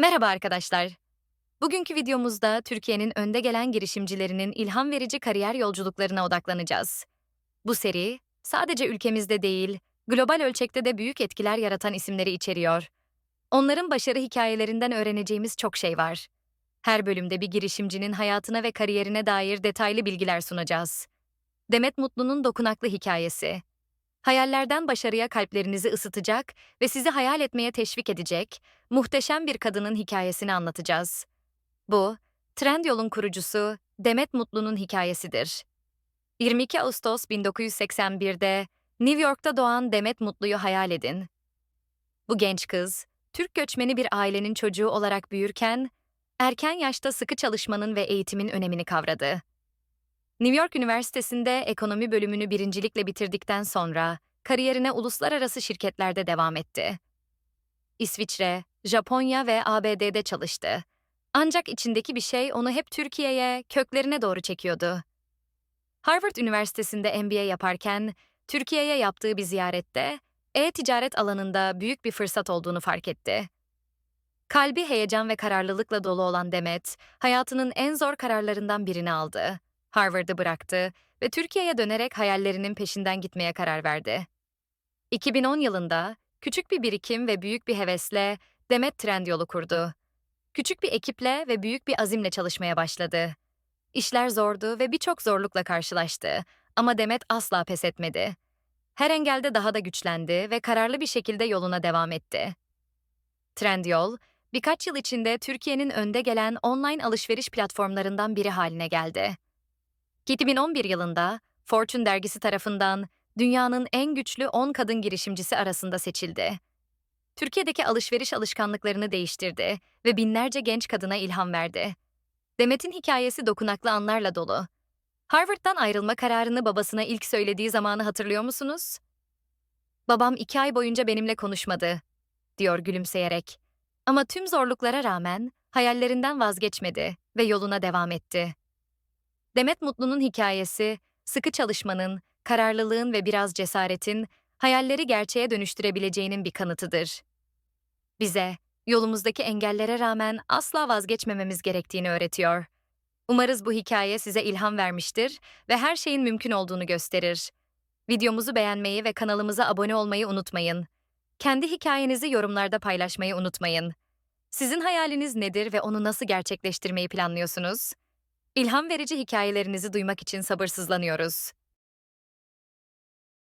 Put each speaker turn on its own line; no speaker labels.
Merhaba arkadaşlar. Bugünkü videomuzda Türkiye'nin önde gelen girişimcilerinin ilham verici kariyer yolculuklarına odaklanacağız. Bu seri sadece ülkemizde değil, global ölçekte de büyük etkiler yaratan isimleri içeriyor. Onların başarı hikayelerinden öğreneceğimiz çok şey var. Her bölümde bir girişimcinin hayatına ve kariyerine dair detaylı bilgiler sunacağız. Demet Mutlu'nun dokunaklı hikayesi. Hayallerden başarıya kalplerinizi ısıtacak ve sizi hayal etmeye teşvik edecek muhteşem bir kadının hikayesini anlatacağız. Bu, Trendyol'un kurucusu Demet Mutlu'nun hikayesidir. 22 Ağustos 1981'de New York'ta doğan Demet Mutlu'yu hayal edin. Bu genç kız, Türk göçmeni bir ailenin çocuğu olarak büyürken, erken yaşta sıkı çalışmanın ve eğitimin önemini kavradı. New York Üniversitesi'nde ekonomi bölümünü birincilikle bitirdikten sonra kariyerine uluslararası şirketlerde devam etti. İsviçre, Japonya ve ABD'de çalıştı. Ancak içindeki bir şey onu hep Türkiye'ye, köklerine doğru çekiyordu. Harvard Üniversitesi'nde MBA yaparken Türkiye'ye yaptığı bir ziyarette e-ticaret alanında büyük bir fırsat olduğunu fark etti. Kalbi heyecan ve kararlılıkla dolu olan Demet, hayatının en zor kararlarından birini aldı. Harvard'ı bıraktı ve Türkiye'ye dönerek hayallerinin peşinden gitmeye karar verdi. 2010 yılında küçük bir birikim ve büyük bir hevesle Demet Trendyol'u kurdu. Küçük bir ekiple ve büyük bir azimle çalışmaya başladı. İşler zordu ve birçok zorlukla karşılaştı ama Demet asla pes etmedi. Her engelde daha da güçlendi ve kararlı bir şekilde yoluna devam etti. Trendyol, birkaç yıl içinde Türkiye'nin önde gelen online alışveriş platformlarından biri haline geldi. 2011 yılında Fortune dergisi tarafından dünyanın en güçlü 10 kadın girişimcisi arasında seçildi. Türkiye'deki alışveriş alışkanlıklarını değiştirdi ve binlerce genç kadına ilham verdi. Demet'in hikayesi dokunaklı anlarla dolu. Harvard'dan ayrılma kararını babasına ilk söylediği zamanı hatırlıyor musunuz? Babam iki ay boyunca benimle konuşmadı, diyor gülümseyerek. Ama tüm zorluklara rağmen hayallerinden vazgeçmedi ve yoluna devam etti. Demet Mutlu'nun hikayesi, sıkı çalışmanın, kararlılığın ve biraz cesaretin hayalleri gerçeğe dönüştürebileceğinin bir kanıtıdır. Bize, yolumuzdaki engellere rağmen asla vazgeçmememiz gerektiğini öğretiyor. Umarız bu hikaye size ilham vermiştir ve her şeyin mümkün olduğunu gösterir. Videomuzu beğenmeyi ve kanalımıza abone olmayı unutmayın. Kendi hikayenizi yorumlarda paylaşmayı unutmayın. Sizin hayaliniz nedir ve onu nasıl gerçekleştirmeyi planlıyorsunuz? İlham verici hikayelerinizi duymak için sabırsızlanıyoruz.